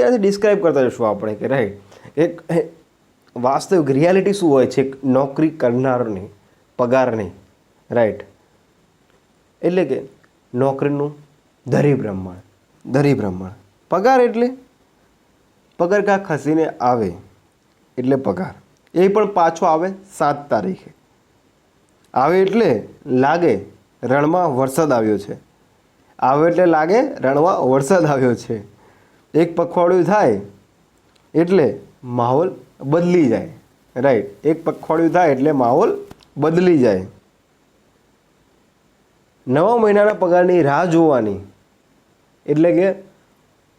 ત્યારથી ડિસ્ક્રાઇબ કરતા જશું આપણે કે રાઈટ એક વાસ્તવિક રિયાલિટી શું હોય છે નોકરી કરનારની, પગારની રાઈટ એટલે કે નોકરીનું ધરી બ્રહ્માંડ ધરી બ્રહ્માંડ પગાર એટલે, પગાર કાં ખસીને આવે? એટલે પગાર. એ પણ પાછો આવે સાત તારીખે. આવે એટલે લાગે રણમાં વરસાદ આવ્યો છે. આવે એટલે લાગે રણમાં વરસાદ આવ્યો છે. એક પખવાડિયું થાય એટલે માહોલ બદલી જાય. રાઈટ એક પખવાડિયું થાય એટલે માહોલ બદલી જાય. નવા મહિનાના પગારની રાહ જોવાની. એટલે કે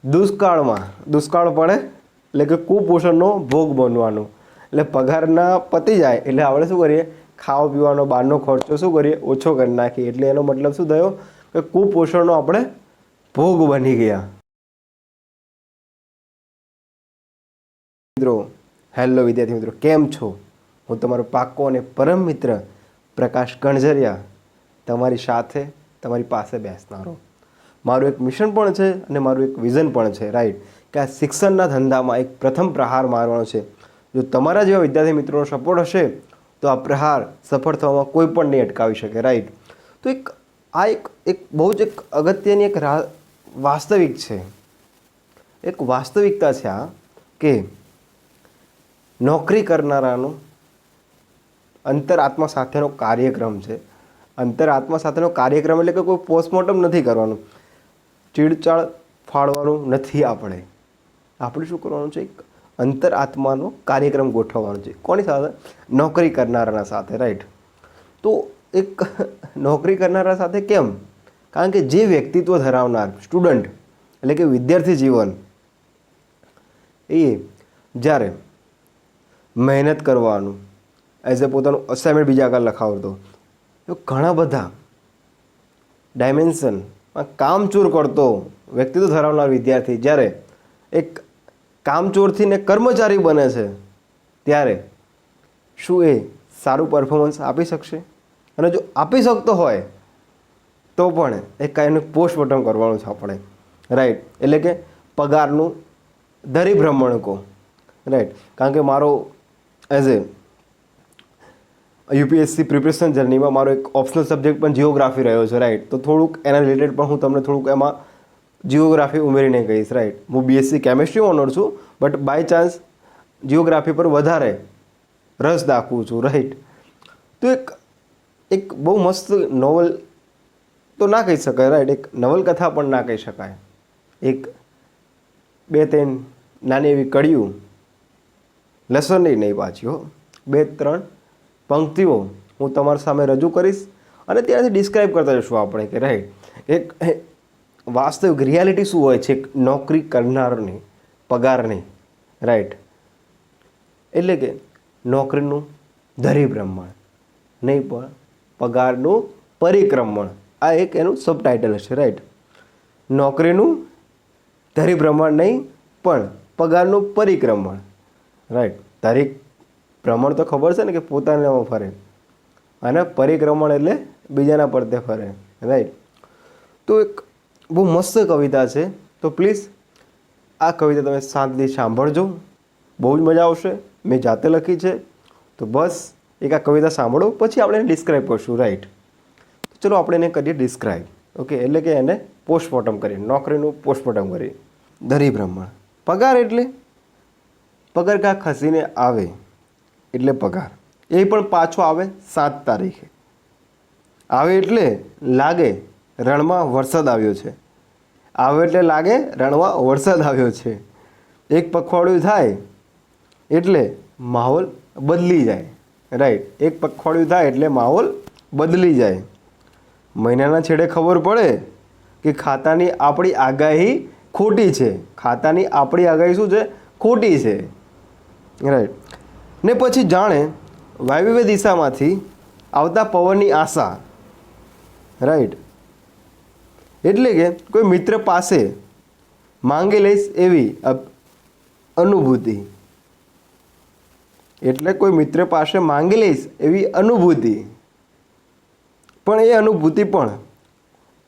દુષ્કાળમાં. દુષ્કાળ પડે એટલે કે કુપોષણનો ભોગ બનવાનો. એટલે પગારના પતી જાય એટલે આપણે શું કરીએ? ખાવા પીવાનો બહારનો ખર્ચો શું કરીએ? ઓછો કરી નાખીએ. એટલે એનો મતલબ શું થયો? કે કુપોષણનો આપણે ભોગ બની ગયા. મિત્રો હેલો વિદ્યાર્થી મિત્રો, કેમ છો? હું તમારો પાક્કો અને પરમ મિત્ર પ્રકાશ ગણઝરિયા તમારી સાથે, તમારી પાસે બેસનારો મારું એક મિશન પણ છે અને મારું એક વિઝન પણ છે રાઈટ કે આ શિક્ષણના ધંધામાં એક પ્રથમ પ્રહાર મારવાનો છે. જો તમારા જેવા વિદ્યાર્થી મિત્રોનો સપોર્ટ હશે, તો આ પ્રહાર સફળ થવામાં કોઈ પણ નહીં અટકાવી શકે રાઈટ તો એક, આ એક એક બહુ જ એક અગત્યની એક વાસ્તવિક છે. એક વાસ્તવિકતા છે આ, કે નોકરી કરનારાનું અંતરઆત્મા સાથેનો કાર્યક્રમ છે. અંતરઆત્મા સાથેનો કાર્યક્રમ એટલે કે કોઈ પોસ્ટમોર્ટમ નથી કરવાનું. ચીડચાળ ફાળવાનું નથી આપણે. આપણે શું કરવાનું છે? એક અંતરઆત્માનો કાર્યક્રમ ગોઠવવાનો છે. કોની સાથે? નોકરી કરનારાના સાથે રાઈટ તો એક નોકરી કરનારા સાથે કેમ? કારણ કે જે વ્યક્તિત્વ ધરાવનાર સ્ટુડન્ટ એટલે કે વિદ્યાર્થી જીવન, એ જ્યારે મહેનત કરવાનું. એઝ એ પોતાનું અસાઇનમેન્ટ બીજા આગળ લખાવતો. તો ઘણા બધા ડાયમેન્શનમાં કામચોર કરતો. વ્યક્તિત્વ ધરાવનાર વિદ્યાર્થી. જ્યારે એક કામચોરથી ને કર્મચારી બને છે, ત્યારે શું એ સારું પરફોર્મન્સ આપી શકશે? અને જો આપી શકતો હોય, તો પણ એક કાંઈનું પોસ્ટમોર્ટમ કરવાનું છે આપણે. રાઈટ એટલે કે પગારનું ધરી ભ્રમણકો રાઈટ કારણ કે મારો એઝ એ યુપીએસસી પ્રિપરેશન જર્નીમાં મારો એક ઓપ્શનલ સબ્જેક્ટ પણ જીઓગ્રાફી રહ્યો છે રાઈટ તો થોડુંક એના રિલેટેડ પણ હું તમને થોડુંક એમાં જીઓગ્રાફી ઉમેરીને કહીશ રાઈટ હું બીએસસી કેમેસ્ટ્રી ઓનર છું બટ બાય ચાન્સ જીઓગ્રાફી પર વધારે રસ દાખવું છું રાઈટ તો એક એક બહુ મસ્ત નોવલ તો ના કહી શકાય રાઈટ એક નવલકથા પણ ના કહી શકાય. એક બે ત્રણ નાની એવી કડીયું લસણની નહીં હો. બે ત્રણ પંક્તિઓ હું તમારી સામે રજૂ કરીશ અને ત્યાંથી ડિસ્ક્રાઇબ કરતા જશું આપણે કે રાઈટ એક વાસ્તવિક રિયાલિટી શું હોય છે? એક નોકરી કરનારની, પગારની રાઈટ એટલે કે નોકરીનું ધરી બ્રહ્માંડ નહીં પણ પગારનું પરિક્રમણ. આ એક એનું સબટાઇટલ છે રાઈટ નોકરીનું ધરી બ્રહ્માંડ નહીં, પણ પગારનું પરિક્રમણ. રાઈટ તારીખ ભ્રમણ તો ખબર છે ને કે પોતાનામાં ફરે. અને પરિક્રમણ એટલે બીજાના પડતે ફરે. રાઈટ તો એક બહુ મસ્ત કવિતા છે. તો પ્લીઝ આ કવિતા તમે શાંતિથી સાંભળજો. બહુ જ મજા આવશે. મેં જાતે લખી છે. તો બસ, એક આ કવિતા સાંભળો. પછી આપણે એને ડિસ્ક્રાઇબ કરશું. રાઈટ ચલો આપણે એને કરીએ ડિસ્ક્રાઇબ ઓકે એટલે કે એને પોસ્ટમોર્ટમ કરીએ. નોકરીનું પોસ્ટમોર્ટમ કરીએ. દરી બ્રહ્મણ પગાર એટલે? પગાર કાં ખસીને આવે એટલે પગાર. એ પણ પાછો આવે સાત તારીખે. આવે એટલે લાગે રણમાં વરસાદ આવ્યો છે. આવે એટલે લાગે રણમાં વરસાદ આવ્યો છે. એક પખવાડિયું થાય એટલે માહોલ બદલી જાય. રાઈટ એક પખવાડિયું થાય એટલે માહોલ બદલી જાય. મહિનાના છેડે ખબર પડે કે ખાતાની આપણી આગાહી ખોટી છે. ખાતાની આપણી આગાહી શું છે? ખોટી છે. રાઈટ ને પછી જાણે વાયવ્ય દિશામાંથી આવતા પવનની આશા. રાઈટ એટલે કે કોઈ મિત્ર પાસે માંગી લઈશ એવી અનુભૂતિ. એટલે કોઈ મિત્ર પાસે માંગી લઈશ એવી અનુભૂતિ. પણ એ અનુભૂતિ પણ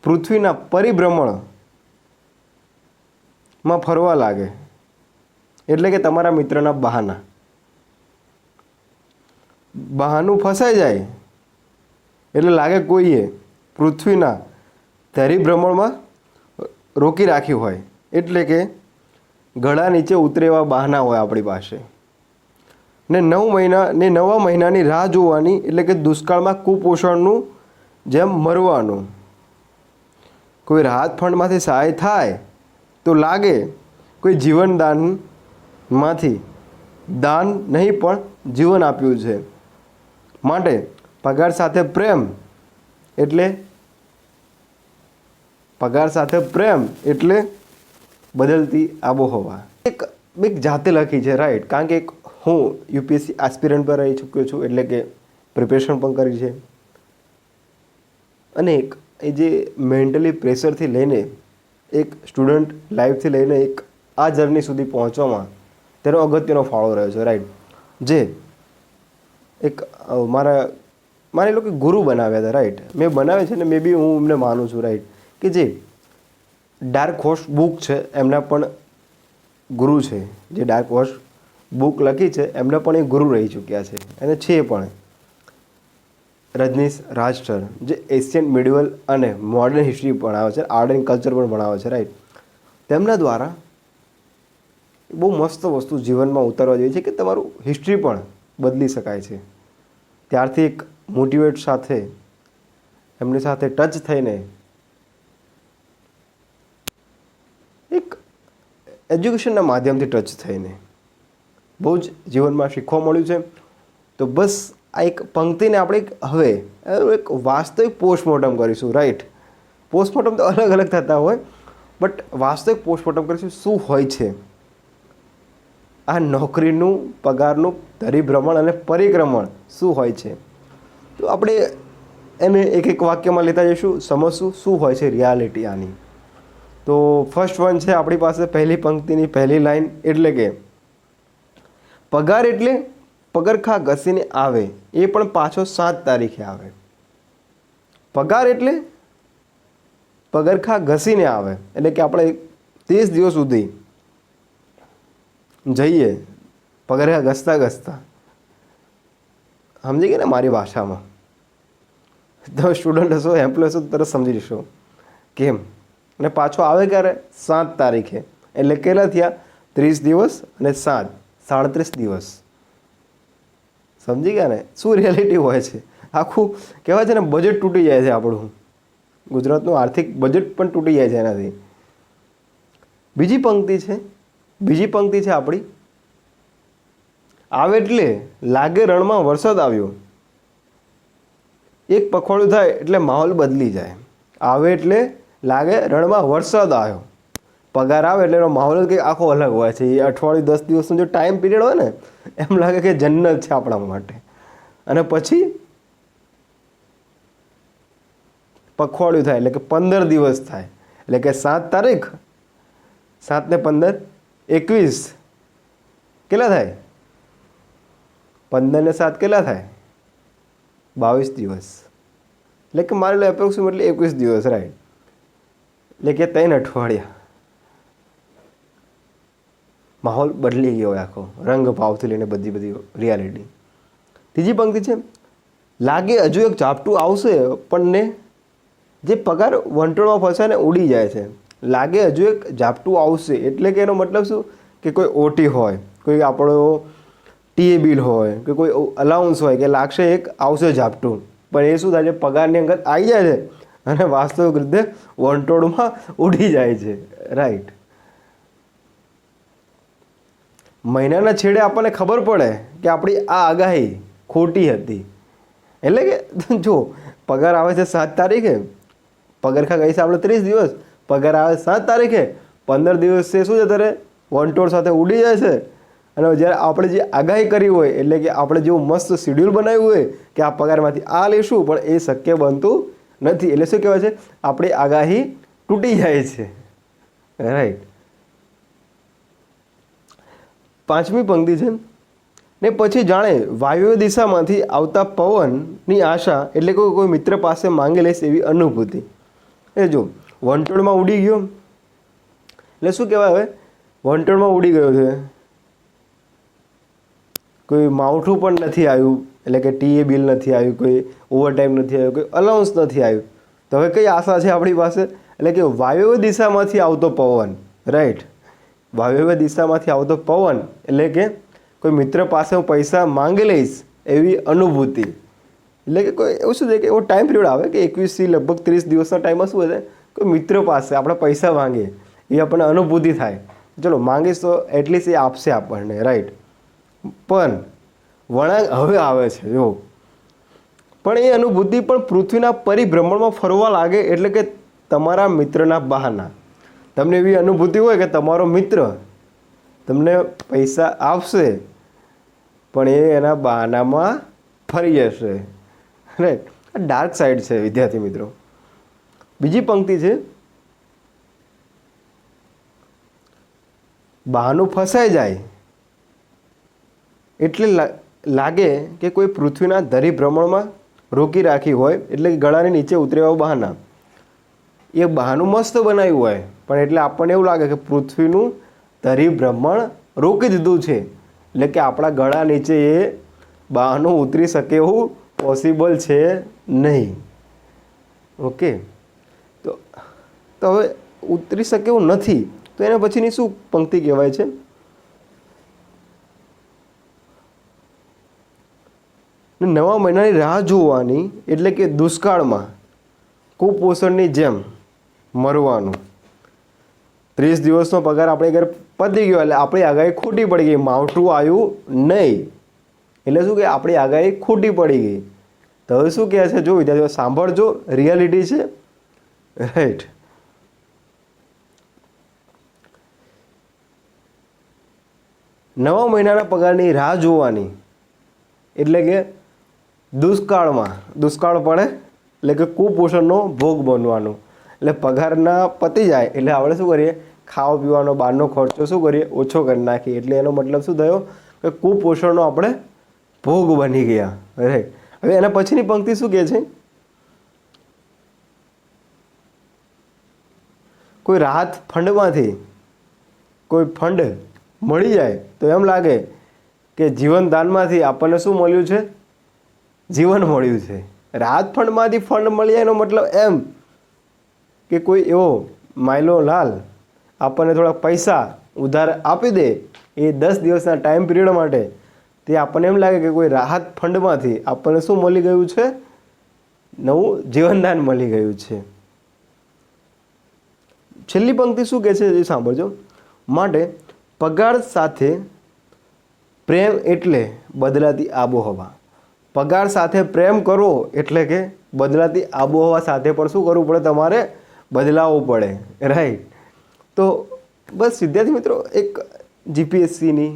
પૃથ્વીના પરિભ્રમણમાં ફરવા લાગે. એટલે કે તમારા મિત્રના બહાના. બહાનું ફસાઈ જાય. એટલે લાગે કોઈએ પૃથ્વીના ધરીભ્રમણમાં રોકી રાખ્યું હોય. એટલે કે ગળા નીચે ઉતરે એવા બહાના હોય આપણી પાસે. ને નવ મહિના, ને નવા મહિનાની રાહ જોવાની એટલે કે દુષ્કાળમાં કુપોષણનું જેમ મરવાનું. કોઈ રાહત ફંડમાંથી સહાય થાય તો લાગે કોઈ જીવનદાનમાંથી દાન નહીં પણ જીવન આપ્યું છે. માટે પગાર સાથે પ્રેમ એટલે પગાર સાથે પ્રેમ એટલે બદલતી આબોહવા. એક એક જાતે લખી છે રાઈટ કારણ કે એક હું યુપીએસસી આસ્પિરન્ટ પર રહી ચૂક્યો છું, એટલે કે પ્રિપેરેશન પણ કરી છે. અને એક એ જે મેન્ટલી પ્રેશરથી લઈને એક સ્ટુડન્ટ લાઈફથી લઈને એક આ જર્ની સુધી પહોંચવામાં તેનો અગત્યનો ફાળો રહ્યો છે રાઈટ જે એક મારા, મારે એ લોકો ગુરુ બનાવ્યા હતા રાઈટ મેં બનાવ્યા છે ને મે બી હું એમને માનું છું રાઈટ કે જે ડાર્ક હોર્સ બુક છે, એમના પણ ગુરુ છે. જે ડાર્ક હોર્સ બુક લખી છે, એમના પણ એ ગુરુ રહી ચૂક્યા છે. અને છે પણ રજનીશ રાજસ્ટર જે એશિયન મિડિવલ અને મોડર્ન હિસ્ટ્રી ભણાવે છે આર્ટ એન્ડ કલ્ચર પણ ભણાવે છે રાઈટ તેમના દ્વારા બહુ મસ્ત વસ્તુ જીવનમાં ઉતારવા જોઈએ છે કે તમારું હિસ્ટ્રી પણ બદલી શકાય છે. ત્યારથી એક મોટિવેટ સાથે, એમની સાથે ટચ થઈને એક એજ્યુકેશનના માધ્યમથી ટચ થઈને બહુ જ જીવનમાં શીખવા મળ્યું છે. તો બસ આ એક પંક્તિને આપણે હવે એક વાસ્તવિક પોસ્ટમોર્ટમ કરીશું રાઈટ પોસ્ટમોર્ટમ તો અલગ અલગ થતા હોય બટ વાસ્તવિક પોસ્ટમોર્ટમ કરીશું, શું હોય છે? આ નોકરીનું, પગારનું ધરીભ્રમણ અને પરિક્રમણ શું હોય છે? તો આપણે એને એક એક વાક્યમાં લેતા જઈશું. સમજશું શું હોય છે રિયાલિટી આની. તો ફર્સ્ટ વન છે આપણી પાસે પહેલી પંક્તિની પહેલી લાઈન એટલે કે, પગાર એટલે પગરખા ઘસીને આવે. એ પણ પાછો સાત તારીખે આવે. પગાર એટલે પગરખા ઘસીને આવે. એટલે કે આપણે ત્રીસ દિવસ સુધી જઈએ. પગરે ઘસતા ઘસતા. સમજી ગયા ને મારી ભાષામાં? તમે સ્ટુડન્ટ હશો એમ્પ્લોય હશો તરત સમજી જશો. કેમ? અને પાછો આવે ક્યારે? સાત તારીખે. એટલે કેટલા થયા? ત્રીસ દિવસ અને સાત. સાડત્રીસ દિવસ. સમજી ગયા ને? શું રિયાલિટી હોય છે? આખું કહેવાય છે ને બજેટ તૂટી જાય છે આપણું. ગુજરાતનું આર્થિક બજેટ પણ તૂટી જાય છે એનાથી. બીજી પંક્તિ છે બીજી પંક્તિ છે આપણી. આવે એટલે લાગે રણમાં વરસાદ આવ્યો. એક પખવાડિયું થાય એટલે માહોલ બદલી જાય. આવે એટલે લાગે રણમાં વરસાદ આવ્યો. પગાર આવે એટલે એનો માહોલ જ કંઈક આખો અલગ હોય છે. એ અઠવાડિયું, દસ દિવસનો જો ટાઈમ પીરિયડ હોય ને, એમ લાગે કે જન્નત છે આપણા માટે. અને પછી પખવાડિયું થાય એટલે કે પંદર દિવસ થાય. એટલે કે સાત તારીખ સાત ને પંદર એકવીસ. કેટલા થાય? પંદર ને સાત કેટલા થાય? બાવીસ દિવસ. એટલે કે મારી લો એપ્રોક્સિમેટલી એકવીસ દિવસ રાઈટ એટલે કે ત્રણ અઠવાડિયા. માહોલ બદલી ગયો આખો. રંગ ભાવથી લઈને બધી બધી રિયાલિટી ત્રીજી પંક્તિ છે, લાગે હજુ એક ઝાપટું આવશે, પણ ને જે પગાર વંટોળમાં ફસાય ને ઉડી જાય છે. લાગે હજુ એક ઝાપટું આવશે. એટલે કે એનો મતલબ શું? કે કોઈ ઓટી હોય, કોઈ આપણો ટીએ બિલ હોય, કે કોઈ અલાઉન્સ હોય કે લાગશે એક આવશે ઝાપટું પણ એ શું થાય છે? પગારની અંગત આવી જાય છે અને વાસ્તવિક રીતે વંટોળમાં ઉડી જાય છે. રાઈટ મહિનાના છેડે આપણને ખબર પડે કે આપણી આ આગાહી ખોટી હતી. એટલે કે, જો, પગાર આવે છે સાત તારીખે પગારખા ગઈ છે આપણે ત્રીસ દિવસ પગાર આવે સાત તારીખે, પંદર દિવસે શું છે ત્યારે વનટોળ સાથે ઉડી જાય છે. અને જ્યારે આપણે જે આગાહી કરી હોય, એટલે કે આપણે જેવું મસ્ત શિડ્યુલ બનાવ્યું હોય, કે આ પગારમાંથી આ લેશું પણ એ શક્ય બનતું નથી. એટલે શું કહેવાય છે? આપણી આગાહી તૂટી જાય છે. રાઈટ પાંચમી પંક્તિ છે ને? પછી જાણે વાયવ્ય દિશામાંથી આવતા પવનની આશા એટલે કે કોઈ મિત્ર પાસે માંગી લઈશ એવી અનુભૂતિ. એ જો વંટોળમાં ઉડી ગયો. એટલે શું કહેવાય હવે? વંટોળમાં ઉડી ગયો છે. કોઈ માવઠું પણ નથી આવ્યું. એટલે કે ટીએ બિલ નથી આવ્યું, કોઈ ઓવરટાઈમ નથી આવ્યું, કોઈ અલાઉન્સ નથી આવ્યું. તો હવે કઈ આશા છે આપણી પાસે? એટલે કે વાયવ્ય દિશામાંથી આવતો પવન રાઈટ વાયવ્ય દિશામાંથી આવતો પવન, એટલે કે કોઈ મિત્ર પાસે હું પૈસા માંગી લઈશ એવી અનુભૂતિ. એટલે કે કોઈ એવું શું છે કે એવો ટાઈમ પિરિયડ આવે કે એકવીસથી લગભગ ત્રીસ દિવસના ટાઈમમાં શું છે કોઈ મિત્ર પાસે આપણે પૈસા માંગીએ, એ આપણને અનુભૂતિ થાય. ચલો, માંગીશ તો એટલીસ્ટ એ આપશે આપણને રાઈટ પણ વળાંક હવે આવે છે, જો. પણ એ અનુભૂતિ પણ પૃથ્વીના પરિભ્રમણમાં ફરવા લાગે એટલે કે તમારા મિત્રના બહાના. તમને એવી અનુભૂતિ હોય કે તમારો મિત્ર તમને પૈસા આપશે, પણ એ એના બહાનામાં ફરી જશે. રાઈટ આ ડાર્ક સાઈડ છે, વિદ્યાર્થી મિત્રો. બીજી પંક્તિ છે. બહાનું ફસાઈ જાય એટલે લાગે કે કોઈ પૃથ્વીના ધરી ભ્રમણમાં રોકી રાખી હોય એટલે ગળાની નીચે ઉતરેવા બહાના. એ બહાનું મસ્ત બનાવ્યું હોય, પણ એટલે આપણને એવું લાગે કે પૃથ્વીનું ધરી ભ્રમણ રોકી દીધું છે. એટલે કે આપણા ગળા નીચે એ બહાનું ઉતરી શકે એવું પોસિબલ છે નહીં. ઓકે તો હવે ઉતરી શકે એવું નથી, તો એના પછીની શું પંક્તિ કહેવાય છે? નવા મહિનાની રાહ જોવાની એટલે કે દુષ્કાળમાં કુપોષણની જેમ મરવાનું. ત્રીસ દિવસનો પગાર આપણે ઘર પતી ગયો એટલે આપણી આગાહી ખોટી પડી ગઈ. માવઠું આવ્યું નહીં. એટલે શું કે આપણી આગાહી ખોટી પડી ગઈ. તો હવે શું કહે છે? જો વિદ્યાર્થીઓ, સાંભળજો. રિયાલિટી છે. રાઈટ નવા મહિનાના પગારની રાહ જોવાની. એટલે કે દુષ્કાળમાં. દુષ્કાળ પડે એટલે કે કુપોષણનો ભોગ બનવાનો. એટલે પગારના પતી જાય એટલે આપણે શું કરીએ? ખાવા પીવાનો બહારનો ખર્ચો શું કરીએ? ઓછો કરી નાખીએ. એટલે એનો મતલબ શું થયો? કે કુપોષણનો આપણે ભોગ બની ગયા. રાઈટ હવે એના પછીની પંક્તિ શું કહે છે? કોઈ રાહત ફંડમાંથી. કોઈ ફંડ મળી જાય. તો એમ લાગે કે જીવન દાનમાંથી આપણને શું મળ્યું છે? જીવન મળ્યું છે. રાહત ફંડમાંથી ફંડ મળી જાય એનો મતલબ એમ કે કોઈ એવો માયલો લાલ આપણને થોડા પૈસા ઉધાર આપી દે એ દસ દિવસના ટાઈમ પિરિયડ માટે, તે આપણને એમ લાગે કે કોઈ રાહત ફંડમાંથી આપણને શું મળી ગયું છે? નવું જીવનદાન મળી ગયું છે. છેલ્લી પંક્તિ શું કહે છે એ સાંભળજો. માટે પગાર સાથે પ્રેમ એટલે બદલાતી આબોહવા. પગાર સાથે પ્રેમ કરો એટલે કે બદલાતી આબોહવા સાથે પણ શું કરવું પડે? તમારે બદલાવવું પડે રાઈટ તો બસ વિદ્યાર્થી મિત્રો, એક જીપીએસસીની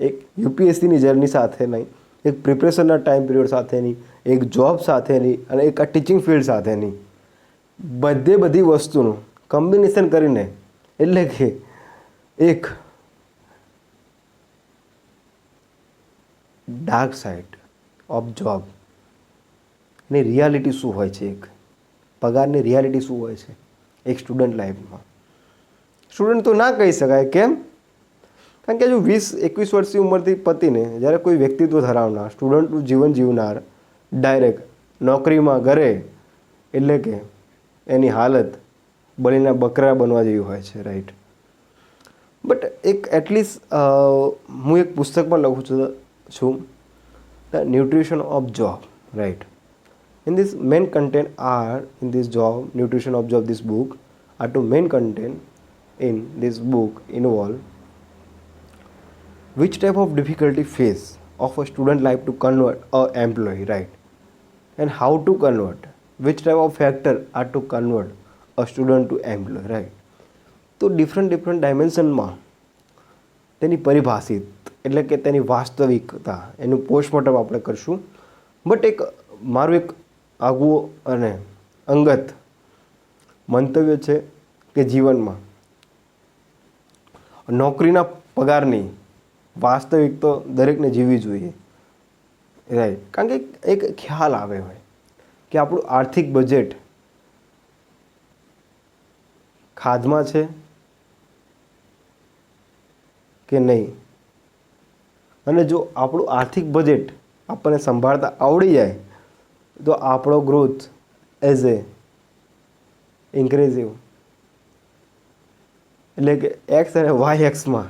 એક યુપીએસસીની જર્ની સાથે નહીં, એક પ્રિપરેશનના ટાઈમ પિરિયડ સાથેની એક જોબ સાથેની અને એક આ ટીચિંગ ફિલ્ડ સાથેની બધે બધી વસ્તુનું કોમ્બિનેશન કરીને એટલે કે એક ડાર્ક સાઇડ ઓફ જોબની રિયાલિટી શું હોય છે એક? પગારની રિયાલિટી શું હોય છે એક સ્ટુડન્ટ લાઈફમાં? સ્ટુડન્ટ તો ના કહી શકાય, કેમ? કારણ કે જો વીસ, એકવીસ વર્ષની ઉંમરથી પતિને જ્યારે કોઈ વ્યક્તિત્વ ધરાવનાર, સ્ટુડન્ટનું જીવન જીવનાર, ડાયરેક્ટ નોકરીમાં ઘરે, એટલે કે એની હાલત બળીના બકરા બનવા જેવી હોય છે, રાઈટ? બટ એક એટલીસ્ટ હું એક પુસ્તક પણ લખું છું છું the nutrition of job right in this main content are in this job nutrition of job this book are two main content in this book involve which type of difficulty face of a student life to convert a employee right and how to convert which type of factor are to convert a student to employee right તો different different ડાયમેન્શનમાં તેની પરિભાષિત એટલે કે તેની વાસ્તવિકતા, એનું postmortem આપણે કરશું. બટ એક, મારું એક આગવું અને અંગત મંતવ્ય છે કે જીવનમાં નોકરીના પગારની વાસ્તવિક તો દરેકને જીવવી જોઈએ. રાઈટ કારણ કે એક ખ્યાલ આવે હોય કે આપણું આર્થિક બજેટ ખાધમાં છે કે નહીં? અને જો આપણું આર્થિક બજેટ આપણને સંભાળતા આવડી જાય, તો આપણો ગ્રોથ એઝ એ ઇન્ક્રીઝિવ એટલે કે એક્સ અને વાય એક્સમાં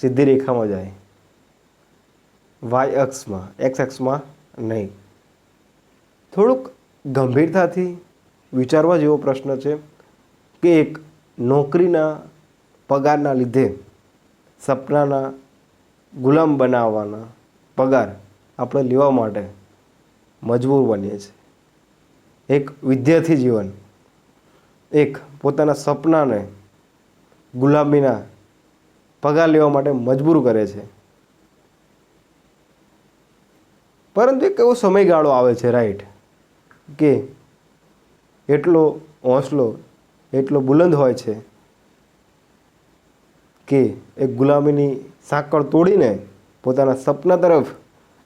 સીધી રેખામાં જાય. વાય અક્ષમાં એક્સ અક્ષમાં નહીં. થોડુંક ગંભીરતાથી વિચારવા જેવો પ્રશ્ન છે કે એક નોકરીના પગારના લીધે સપનાના ગુલામ બનાવવાના પગાર આપણે લેવા માટે મજબૂર બનીએ છીએ. એક વિદ્યાર્થી જીવન, એક પોતાના સપનાને ગુલામીના પગાર લેવા માટે મજબૂર કરે છે. પરંતુ એક એવો સમયગાળો આવે છે રાઈટ કે એટલો હોંસલો, એટલો બુલંદ હોય છે કે એ ગુલામીની સાંકળ તોડીને પોતાના સપના તરફ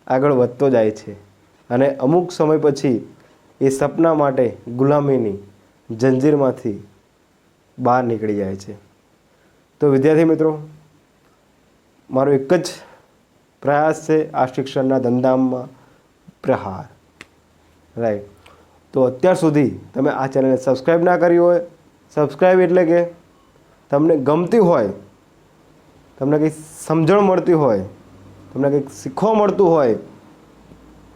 આગળ વધતો જાય છે. અને અમુક સમય પછી એ સપના માટે ગુલામીની જંજીરમાંથી બહાર નીકળી જાય છે. તો વિદ્યાર્થી મિત્રો, મારો એક જ પ્રયાસ છે આ શિક્ષણના ધંધામાં પ્રહાર. રાઈટ તો અત્યાર સુધી તમે આ ચેનલને સબસ્ક્રાઈબ ના કરી હોય સબસ્ક્રાઈબ એટલે કે તમને ગમતી હોય તમને કંઈ સમજણ મળતી હોય, તમને કંઈક શીખવા મળતું હોય,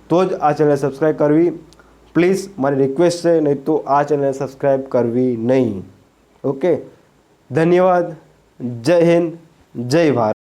તો જ આ ચેનલ સબસ્ક્રાઈબ કરવી. પ્લીઝ મારી રિક્વેસ્ટ છે, નહીં તો આ ચેનલ સબસ્ક્રાઈબ કરવી નહીં. ઓકે ધન્યવાદ. જય હિન્દ. જય ભારત.